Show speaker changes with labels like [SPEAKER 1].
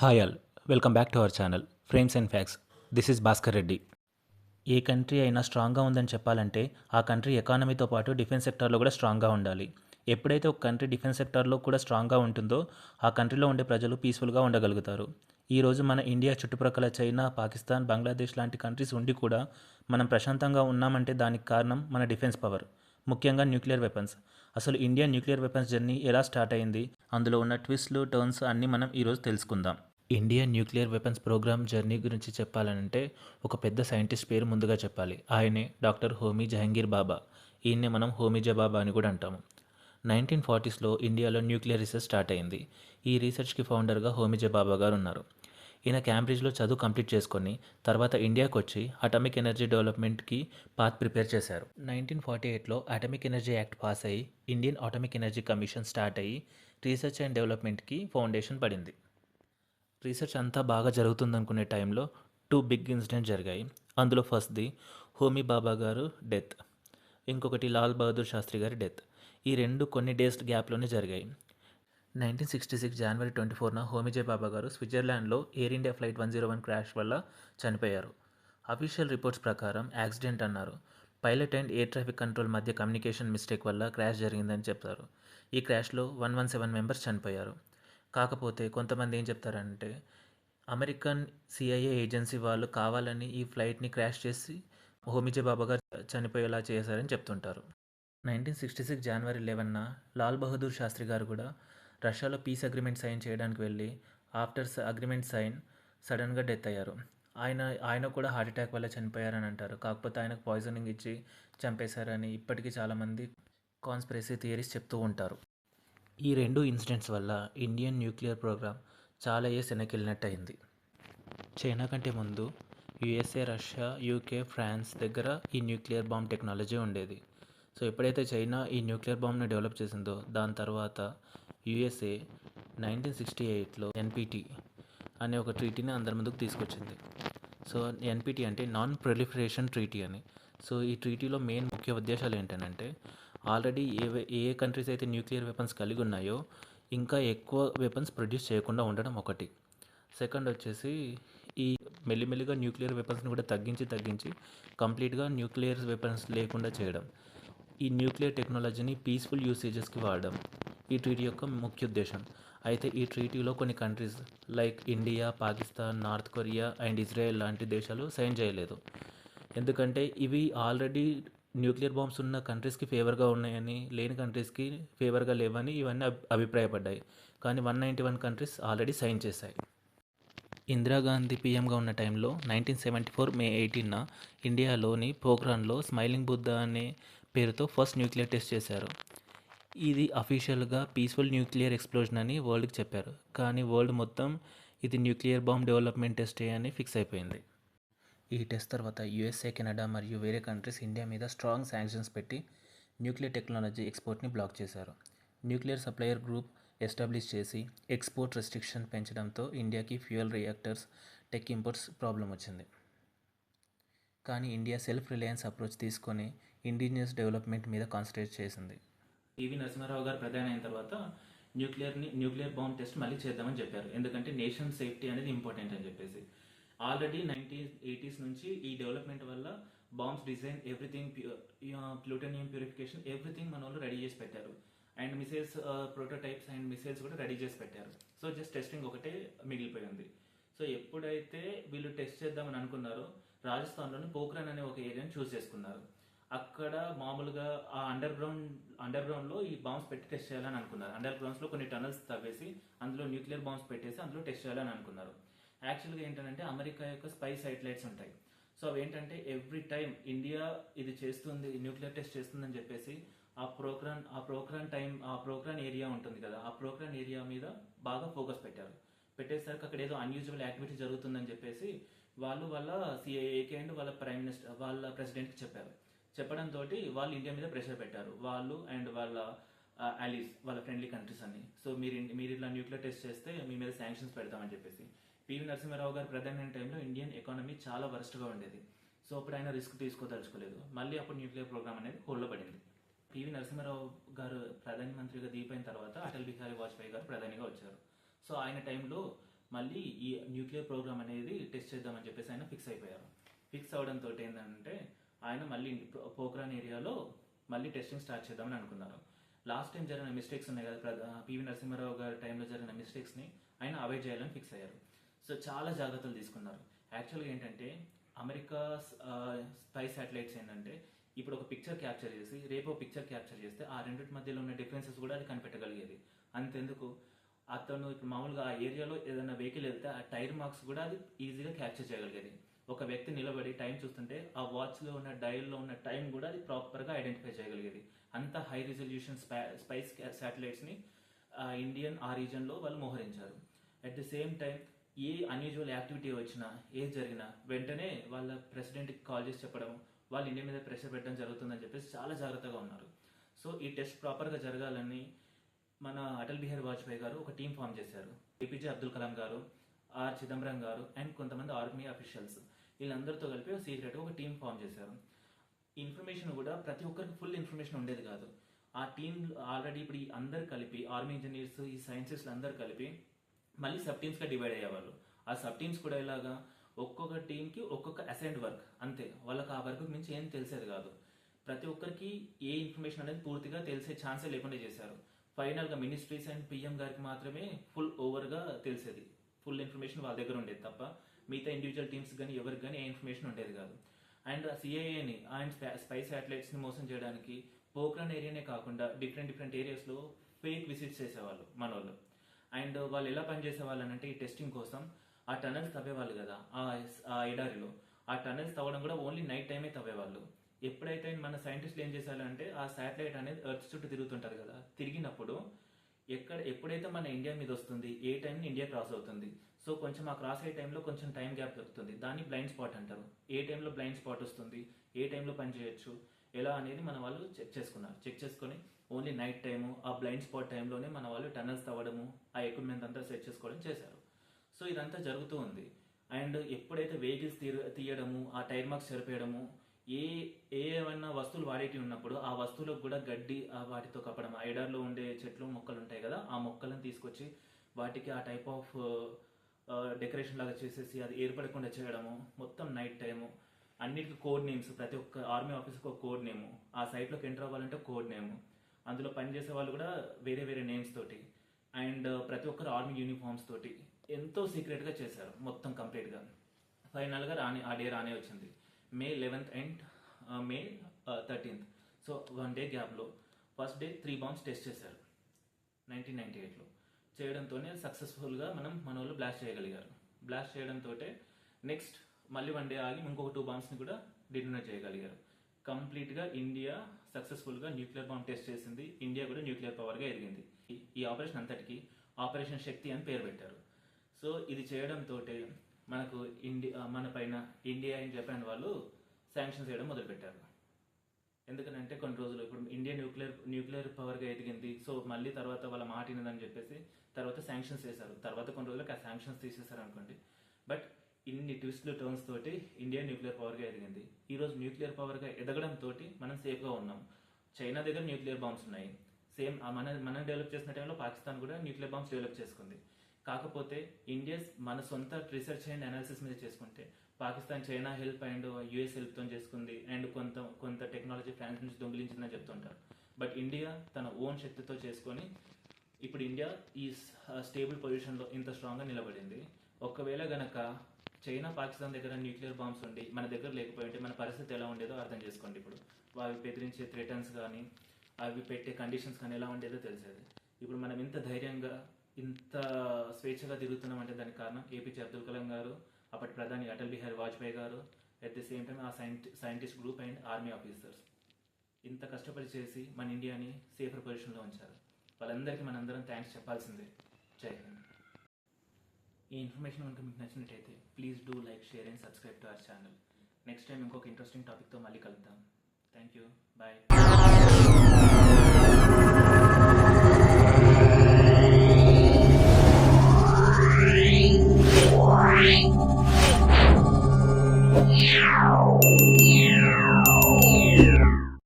[SPEAKER 1] Hi all welcome back to our channel frames and facts this is Bhaskar Reddy A country అయినా స్ట్రాంగ్గా ఉందని చెప్పాలంటే ఆ country ఎకానమీతో పాటు డిఫెన్స్ సెక్టార్లో కూడా స్ట్రాంగ్గా ఉండాలి. ఎప్పుడైతే ఒక కంట్రీ డిఫెన్స్ సెక్టార్లో కూడా స్ట్రాంగ్గా ఉంటుందో ఆ కంట్రీలో ఉండే ప్రజలు పీస్ఫుల్గా ఉండగలుగుతారు. ఈరోజు మన ఇండియా చుట్టుప్రక్కల చైనా పాకిస్తాన్ బంగ్లాదేశ్ లాంటి కంట్రీస్ ఉండి కూడా మనం ప్రశాంతంగా ఉన్నామంటే దానికి కారణం మన డిఫెన్స్ పవర్ ముఖ్యంగా న్యూక్లియర్ వెపన్స్. అసలు ఇండియా న్యూక్లియర్ వెపన్స్ జర్నీ ఎలా స్టార్ట్ అయింది? అందులో ఉన్న ట్విస్ట్లు టర్న్స్ అన్నీ మనం ఈరోజు తెలుసుకుందాం. India nuclear weapons program journey గురించి చెప్పాలంటే ఒక పెద్ద సైంటిస్ట్ పేరు ముందుగా చెప్పాలి. ఆయనే డాక్టర్ హోమీ జహంగీర్ బాబా. ఈయన్నే మనం హోమీ జబాబా అని కూడా అంటాము. నైన్టీన్ ఫార్టీస్లో ఇండియాలో న్యూక్లియర్ రీసెర్చ్ స్టార్ట్ అయింది. ఈ రీసెర్చ్కి ఫౌండర్గా హోమీ జబాబా గారు ఉన్నారు. ఈయన క్యాంబ్రిడ్జ్లో చదువు కంప్లీట్ చేసుకొని తర్వాత ఇండియాకి వచ్చి అటామిక్ ఎనర్జీ డెవలప్మెంట్కి పాత్ ప్రిపేర్ చేశారు. నైన్టీన్ ఫార్టీ ఎయిట్లో అటామిక్ ఎనర్జీ యాక్ట్ పాస్ అయ్యి Indian atomic energy commission start అయ్యి రీసెర్చ్ అండ్ డెవలప్మెంట్కి ఫౌండేషన్ పడింది. రీసెర్చ్ అంతా బాగా జరుగుతుందనుకునే టైంలో టూ బిగ్ ఇన్సిడెంట్ జరిగాయి. అందులో ఫస్ట్ది హోమీ బాబా గారు డెత్. ఇంకొకటి లాల్ బహదూర్ శాస్త్రి గారి డెత్. ఈ రెండు కొన్ని డేస్ గ్యాప్లోనే జరిగాయి. Nineteen sixty six January twenty ఫోర్న Homi J Bhabha గారు స్విట్జర్లాండ్లో air India flight one zero one crash వల్ల చనిపోయారు. అఫీషియల్ రిపోర్ట్స్ ప్రకారం యాక్సిడెంట్ అన్నారు. Pilot and air traffic control మధ్య కమ్యూనికేషన్ మిస్టేక్ వల్ల క్రాష్ జరిగిందని చెప్తారు. ఈ క్రాష్లో వన్ వన్ సెవెన్ మెంబర్స్ చనిపోయారు. కాకపోతే కొంతమంది ఏం చెప్తారంటే అమెరికన్ సిఐఏ ఏజెన్సీ వాళ్ళు కావాలని ఈ ఫ్లైట్ని క్రాష్ చేసి హోమిజే బాబా చనిపోయేలా చేశారని చెప్తుంటారు. నైన్టీన్ సిక్స్టీ సిక్స్ జనవరి లెవెన్న లాల్ బహదూర్ శాస్త్రి గారు కూడా రష్యాలో పీస్ అగ్రిమెంట్ సైన్ చేయడానికి వెళ్ళి ఆఫ్టర్ అగ్రిమెంట్ సైన్ సడన్గా డెత్ అయ్యారు. ఆయన ఆయన కూడా హార్ట్ అటాక్ వల్ల చనిపోయారని అంటారు. కాకపోతే ఆయనకు పాయిజనింగ్ ఇచ్చి చంపేశారని ఇప్పటికీ చాలామంది కాన్స్పిరసీ థియరీస్ చెప్తూ ఉంటారు. ఈ రెండు ఇన్సిడెంట్స్ వల్ల ఇండియన్ న్యూక్లియర్ ప్రోగ్రామ్ చాలా ఇయర్స్ వెనకెళ్ళినట్టు అయింది చైనా కంటే ముందు యుఎస్ఏ రష్యా యూకే ఫ్రాన్స్ దగ్గర ఈ న్యూక్లియర్ బాంబ్ టెక్నాలజీ ఉండేది. సో ఎప్పుడైతే చైనా ఈ న్యూక్లియర్ బాంబ్ని డెవలప్ చేసిందో దాని తర్వాత యుఎస్ఏ నైన్టీన్ సిక్స్టీ ఎయిట్లో ఎన్పిటి అనే ఒక ట్రీటీని అందరి ముందుకు తీసుకొచ్చింది. సో ఎన్పిటి అంటే నాన్ ప్రొలిఫరేషన్ ట్రీటీ అని. సో ఈ ట్రీటీలో మెయిన్ ముఖ్య ఉద్దేశాలు ఏంటంటే ఆల్రెడీ ఏ ఏ కంట్రీస్ అయితే న్యూక్లియర్ వెపన్స్ కలిగి ఉన్నాయో ఇంకా ఎక్కువ వెపన్స్ ప్రొడ్యూస్ చేయకుండా ఉండడం ఒకటి. సెకండ్ వచ్చేసి ఈ మెల్లిమెల్లిగా న్యూక్లియర్ వెపన్స్ని కూడా తగ్గించి తగ్గించి కంప్లీట్గా న్యూక్లియర్ వెపన్స్ లేకుండా చేయడం. ఈ న్యూక్లియర్ టెక్నాలజీని పీస్ఫుల్ యూసేజెస్కి వాడడం ఈ ట్రీటీ యొక్క ముఖ్య ఉద్దేశం. అయితే ఈ ట్రీటీలో కొన్ని countries like India Pakistan north Korea and Israel లాంటి దేశాలు సైన్ చేయలేదు. ఎందుకంటే ఇవి ఆల్రెడీ న్యూక్లియర్ బాంబ్స్ ఉన్న కంట్రీస్కి ఫేవర్గా ఉన్నాయని లేని కంట్రీస్కి ఫేవర్గా లేవని ఇవన్నీ అభి అభిప్రాయపడ్డాయి. కానీ one ninety one countries already sign చేశాయి. ఇందిరాగాంధీ పీఎంగా ఉన్న టైంలో నైన్టీన్ సెవెంటీ ఫోర్ మే ఎయిటీన్న ఇండియాలోని పోఖ్రాన్లో స్మైలింగ్ బుద్ధ అనే పేరుతో ఫస్ట్ న్యూక్లియర్ టెస్ట్ చేశారు. ఇది అఫీషియల్గా పీస్ఫుల్ న్యూక్లియర్ ఎక్స్ప్లోజన్ అని వరల్డ్కి చెప్పారు. కానీ వరల్డ్ మొత్తం ఇది న్యూక్లియర్ బాంబ్ డెవలప్మెంట్ టెస్టే అని ఫిక్స్ అయిపోయింది. ఈ టెస్ట్ తర్వాత యుఎస్ఏ కెనడా మరియు వేరే కంట్రీస్ ఇండియా మీద స్ట్రాంగ్ శాంక్షన్స్ పెట్టి న్యూక్లియర్ టెక్నాలజీ ఎక్స్పోర్ట్ని బ్లాక్ చేశారు. న్యూక్లియర్ సప్లయర్ గ్రూప్ ఎస్టాబ్లిష్ చేసి ఎక్స్పోర్ట్ రెస్ట్రిక్షన్ పెంచడంతో ఇండియాకి fuel reactors tech imports problem వచ్చింది. కానీ ఇండియా సెల్ఫ్ రిలయన్స్ అప్రోచ్ తీసుకొని ఇండిజినియస్ డెవలప్మెంట్ మీద కాన్సన్ట్రేట్ చేసింది. పివి నరసింహారావు గారు ప్రధాని అయిన తర్వాత న్యూక్లియర్ని న్యూక్లియర్ బాంబ్ టెస్ట్ మళ్ళీ చేద్దామని చెప్పారు. ఎందుకంటే నేషన్ సేఫ్టీ అనేది ఇంపార్టెంట్ అని చెప్పేసి. ఆల్రెడీ నైన్టీన్ ఎయిటీస్ నుంచి ఈ డెవలప్మెంట్ వల్ల bombs design everything plutonium purification everything మన వాళ్ళు రెడీ చేసి పెట్టారు. And missiles prototypes and missiles కూడా రెడీ చేసి పెట్టారు. సో జస్ట్ టెస్టింగ్ ఒకటే మిగిలిపోయింది సో ఎప్పుడైతే వీళ్ళు టెస్ట్ చేద్దామని అనుకున్నారో రాజస్థాన్లోని పోఖ్రాన్ అనే ఒక ఏరియాని చూస్ చేసుకున్నారు. అక్కడ మామూలుగా ఆ అండర్ గ్రౌండ్ అండర్ గ్రౌండ్లో ఈ బాంబ్స్ పెట్టి టెస్ట్ చేయాలని అనుకున్నారు. అండర్ గ్రౌండ్స్లో కొన్ని టనల్స్ తవ్వేసి అందులో న్యూక్లియర్ బాంబ్స్ పెట్టేసి అందులో టెస్ట్ చేయాలని అనుకున్నారు. యాక్చువల్గా ఏంటంటే అమెరికా యొక్క స్పై సైటలైట్స్ ఉంటాయి. సో అవి ఏంటంటే ఎవ్రీ టైం ఇండియా ఇది చేస్తుంది న్యూక్లియర్ టెస్ట్ చేస్తుందని చెప్పేసి ఆ ప్రోగ్రాన్ ఆ ప్రోగ్రాన్ టైం ఆ ప్రోగ్రాన్ ఏరియా ఉంటుంది కదా ఆ ప్రోగ్రాన్ ఏరియా మీద బాగా ఫోకస్ పెట్టారు. పెట్టేసరికి అక్కడ ఏదో అన్యూజువల్ యాక్టివిటీ జరుగుతుందని చెప్పేసి వాళ్ళు వాళ్ళ సిఐఏకి అండ్ వాళ్ళ ప్రైమ్ మినిస్టర్ వాళ్ళ ప్రెసిడెంట్కి చెప్పారు. చెప్పడంతో వాళ్ళు ఇండియా మీద ప్రెషర్ పెట్టారు. వాళ్ళు అండ్ వాళ్ళ అలీస్ వాళ్ళ ఫ్రెండ్లీ కంట్రీస్ అన్ని. సో మీరు మీరు ఇలా న్యూక్లియర్ టెస్ట్ చేస్తే మీ మీద శాంక్షన్స్ పెడతామని చెప్పేసి. పివి నరసింహారావు గారు ప్రధాని టైంలో ఇండియన్ ఎకానమీ చాలా వరస్ట్గా ఉండేది. సో అప్పుడు ఆయన రిస్క్ తీసుకోదలుచుకోలేదు. మళ్ళీ అప్పుడు న్యూక్లియర్ ప్రోగ్రామ్ అనేది హోల్డ్లో పడింది పివి నరసింహారావు గారు ప్రధానమంత్రిగా దీపైన తర్వాత అటల్ బిహారీ వాజ్పేయి గారు ప్రధానిగా వచ్చారు. సో ఆయన టైంలో మళ్ళీ ఈ న్యూక్లియర్ ప్రోగ్రామ్ అనేది టెస్ట్ చేద్దామని చెప్పేసి ఆయన ఫిక్స్ అయిపోయారు. ఫిక్స్ అవడంతో ఏంటంటే ఆయన మళ్ళీ పోఖ్రాన్ ఏరియాలో మళ్ళీ టెస్టింగ్ స్టార్ట్ చేద్దామని అనుకున్నారు. లాస్ట్ టైం జరిగిన మిస్టేక్స్ ఉన్నాయి కదా ప్రధా- పివి నరసింహారావు గారి టైంలో జరిగిన మిస్టేక్స్ని ఆయన అవాయిడ్ చేయాలని ఫిక్స్ అయ్యారు. సో చాలా జాగ్రత్తలు తీసుకున్నారు. యాక్చువల్గా ఏంటంటే అమెరికా స్పై శాటిలైట్స్ ఏంటంటే ఇప్పుడు ఒక పిక్చర్ క్యాప్చర్ చేసి రేపు పిక్చర్ క్యాప్చర్ చేస్తే ఆ రెండింటి మధ్యలో ఉన్న డిఫరెన్సెస్ కూడా అది కనిపెట్టగలిగేది. అంతెందుకు? అతను ఇప్పుడు మామూలుగా ఆ ఏరియాలో ఏదైనా వెహికల్ వెళ్తే ఆ టైర్ మార్క్స్ కూడా అది ఈజీగా క్యాప్చర్ చేయగలిగేది. ఒక వ్యక్తి నిలబడి టైం చూస్తుంటే ఆ వాచ్లో ఉన్న డైల్లో ఉన్న టైం కూడా అది ప్రాపర్గా ఐడెంటిఫై చేయగలిగేది. అంత హై రిజల్యూషన్ స్పైస్ శాటిలైట్స్ని ఇండియన్ ఆ రీజన్లో వాళ్ళు మోహరించారు. అట్ ది సేమ్ టైం ఏ అన్యూజువల్ యాక్టివిటీ వచ్చినా ఏది జరిగినా వెంటనే వాళ్ళ ప్రెసిడెంట్కి కాల్ చేసి చెప్పడం వాళ్ళు ఇండియా మీద ప్రెషర్ పెట్టడం జరుగుతుందని చెప్పేసి చాలా జాగ్రత్తగా ఉన్నారు. సో ఈ టెస్ట్ ప్రాపర్గా జరగాలని మన అటల్ బిహారీ వాజ్పేయి గారు ఒక టీం ఫామ్ చేశారు. ఏపీజే అబ్దుల్ కలాం గారు ఆర్ చిదంబరం గారు అండ్ కొంతమంది ఆర్మీ అఫీషియల్స్ వీళ్ళందరితో కలిపి సీక్రెట్ ఒక టీం ఫామ్ చేశారు. ఇన్ఫర్మేషన్ కూడా ప్రతి ఒక్కరికి ఫుల్ ఇన్ఫర్మేషన్ ఉండేది కాదు. ఆ టీం ఆల్రెడీ ఇప్పుడు ఈ అందరు కలిపి ఆర్మీ ఇంజనీర్స్ ఈ సైన్సిస్ట్లు అందరు కలిపి మళ్ళీ సబ్ టీమ్స్గా డివైడ్ అయ్యేవాళ్ళు. ఆ సబ్ టీమ్స్ కూడా ఇలాగా ఒక్కొక్క టీంకి ఒక్కొక్క అసైన్డ్ వర్క్ అంతే. వాళ్ళకి ఆ వర్క్ మించి ఏం తెలిసేది కాదు. ప్రతి ఒక్కరికి ఏ ఇన్ఫర్మేషన్ అనేది పూర్తిగా తెలిసే ఛాన్సే లేకుండా చేశారు. ఫైనల్గా మినిస్ట్రీస్ అండ్ పిఎం గారికి మాత్రమే ఫుల్ ఓవర్గా తెలిసేది. ఫుల్ ఇన్ఫర్మేషన్ వాళ్ళ దగ్గర ఉండేది తప్ప మిగతా ఇండివిజువల్ టీమ్స్ కానీ ఎవరికి కానీ ఏ ఇన్ఫర్మేషన్ ఉండేది కాదు. అండ్ సిఐఏని అండ్ స్పై శాటిలైట్స్ని మోసం చేయడానికి పోక్రాన్ ఏరియానే కాకుండా డిఫరెంట్ డిఫరెంట్ ఏరియాస్లో ఫేక్ విజిట్స్ చేసేవాళ్ళు మన వాళ్ళు అండ్ వాళ్ళు ఎలా పనిచేసేవాళ్ళు అంటే ఈ టెస్టింగ్ కోసం ఆ టనల్స్ తవ్వేవాళ్ళు కదా ఆ ఎడారిలో. ఆ టనల్స్ తవ్వడం కూడా ఓన్లీ నైట్ టైమే తవ్వేవాళ్ళు. ఎప్పుడైతే మన సైంటిస్టులు ఏం చేశారంటే ఆ శాటిలైట్ అనేది ఎర్త్ చుట్టూ తిరుగుతుంటారు కదా తిరిగినప్పుడు ఎక్కడ ఎప్పుడైతే మన ఇండియా మీద వస్తుంది ఏ టైం ఇండియా క్రాస్ అవుతుంది. సో కొంచెం ఆ క్రాస్ అయ్యే టైంలో కొంచెం టైం గ్యాప్ దొరుకుతుంది. దాన్ని బ్లైండ్ స్పాట్ అంటారు. ఏ టైంలో బ్లైండ్ స్పాట్ వస్తుంది? ఏ టైంలో పని చేయొచ్చు ఎలా అనేది మన వాళ్ళు చెక్ చేసుకున్నారు. చెక్ చేసుకొని ఓన్లీ నైట్ టైము ఆ బ్లైండ్ స్పాట్ టైంలోనే మన వాళ్ళు టనల్స్ తవ్వడము ఆ ఎక్విప్మెంట్ అంతా సెట్ చేసుకోవడం చేశారు. సో ఇదంతా జరుగుతూ ఉంది. అండ్ ఎప్పుడైతే వెహికల్స్ తీయ తీయడము ఆ టైర్ మార్క్స్ సరిపోయడము ఏ ఏ ఏమైనా వస్తువులు వాడేటి ఉన్నప్పుడు ఆ వస్తువులకు కూడా గడ్డి ఆ వాటితో కప్పడం ఆ ఎడార్లో ఉండే చెట్లు మొక్కలు ఉంటాయి కదా ఆ మొక్కలను తీసుకొచ్చి వాటికి ఆ టైప్ ఆఫ్ డెకరేషన్ లాగా చేసేసి అది ఏర్పడకుండా చేయడము మొత్తం నైట్ టైము అన్నిటికి కోడ్ నేమ్స్ ప్రతి ఒక్క ఆర్మీ ఆఫీస్కి ఒక కోడ్ నేమ్ ఆ సైట్లోకి ఎంటర్ అవ్వాలంటే కోడ్ నేమ్ అందులో పనిచేసే వాళ్ళు కూడా వేరే వేరే నేమ్స్ తోటి అండ్ uh, ప్రతి ఒక్కరు ఆర్మీ యూనిఫామ్స్ తోటి ఎంతో సీక్రెట్గా చేశారు మొత్తం కంప్లీట్గా ఫైనల్గా రాని ఆ డే రానే వచ్చింది. May eleventh and May thirteenth so one day గ్యాప్లో first day three bombs test చేశారు. నైన్టీన్ నైన్టీ ఎయిట్లో చేయడంతోనే సక్సెస్ఫుల్గా మనం మన వాళ్ళు బ్లాస్ట్ చేయగలిగారు. బ్లాస్ట్ చేయడంతో నెక్స్ట్ మళ్ళీ వన్ డే ఆగి ఇంకొక టూ బాంబ్స్ని కూడా డిటోనేట్ చేయగలిగారు. కంప్లీట్గా ఇండియా సక్సెస్ఫుల్గా న్యూక్లియర్ బాంబ్ టెస్ట్ చేసింది. ఇండియా కూడా న్యూక్లియర్ పవర్గా ఎదిగింది. ఈ- ఆపరేషన్ అంతటికి ఆపరేషన్ శక్తి అని పేరు పెట్టారు. సో ఇది చేయడంతో మనకు ఇండియా మన పైన ఇండియా అండ్ జపాన్ వాళ్ళు శాంక్షన్స్ చేయడం మొదలుపెట్టారు. ఎందుకంటే కొన్ని రోజులు ఇప్పుడు ఇండియా న్యూక్లియర్ న్యూక్లియర్ పవర్గా ఎదిగింది. సో మళ్ళీ తర్వాత వాళ్ళ మాట వినదని చెప్పేసి తర్వాత శాంక్షన్స్ చేశారు తర్వాత కొన్ని రోజులకు ఆ శాంక్షన్స్ తీసేశారు అనుకోండి బట్ ఇన్ని ట్విస్ట్లు టర్న్స్ తోటి ఇండియా న్యూక్లియర్ పవర్గా ఎదిగింది. ఈ రోజు న్యూక్లియర్ పవర్గా ఎదగడం తోటి మనం సేఫ్గా ఉన్నాం. చైనా దగ్గర న్యూక్లియర్ బాంబ్స్ ఉన్నాయి. సేమ్ మన మనం డెవలప్ చేసిన టైంలో పాకిస్తాన్ కూడా న్యూక్లియర్ బాంబ్స్ డెవలప్ చేసుకుంది. కాకపోతే ఇండియా మన సొంత రీసెర్చ్ అండ్ అనాలిసిస్ మీద చేసుకుంటే Pakistan China help and US హెల్ప్తో చేసుకుంది అండ్ కొంత కొంత టెక్నాలజీ ఫ్రాన్స్ నుంచి దొంగిలించిందని చెప్తుంటారు. బట్ ఇండియా తన ఓన్ శక్తితో చేసుకొని ఇప్పుడు ఇండియా ఈ స్టేబుల్ పొజిషన్లో ఇంత స్ట్రాంగ్గా నిలబడింది. ఒకవేళ గనక చైనా పాకిస్తాన్ దగ్గర న్యూక్లియర్ బాంబ్స్ ఉండి మన దగ్గర లేకపోయింటే మన పరిస్థితి ఎలా ఉండేదో అర్థం చేసుకోండి ఇప్పుడు. అవి బెదిరించే థ్రెటన్స్ కానీ అవి పెట్టే కండిషన్స్ కానీ ఎలా ఉండేదో తెలిసేది. ఇప్పుడు మనం ఇంత ధైర్యంగా ఇంత స్వేచ్ఛగా తిరుగుతున్నాం అంటే దానికి కారణం ఏపీజే అబ్దుల్ కలాం గారు అప్పటి ప్రధాని అటల్ బిహారీ వాజ్పేయి గారు అట్ ది సేమ్ టైం ఆ scientist group and army officers ఇంత కష్టపడి చేసి మన ఇండియాని సేఫర్ పొజిషన్లో ఉంచారు. వాళ్ళందరికీ మనందరం థ్యాంక్స్ చెప్పాల్సిందే. జై హింద్. ఈ ఇన్ఫర్మేషన్ కనుక మీకు నచ్చినట్టయితే please do like share and subscribe to our channel next time ఇంకొక ఇంట్రెస్టింగ్ టాపిక్తో మళ్ళీ కలుద్దాం. Thank you bye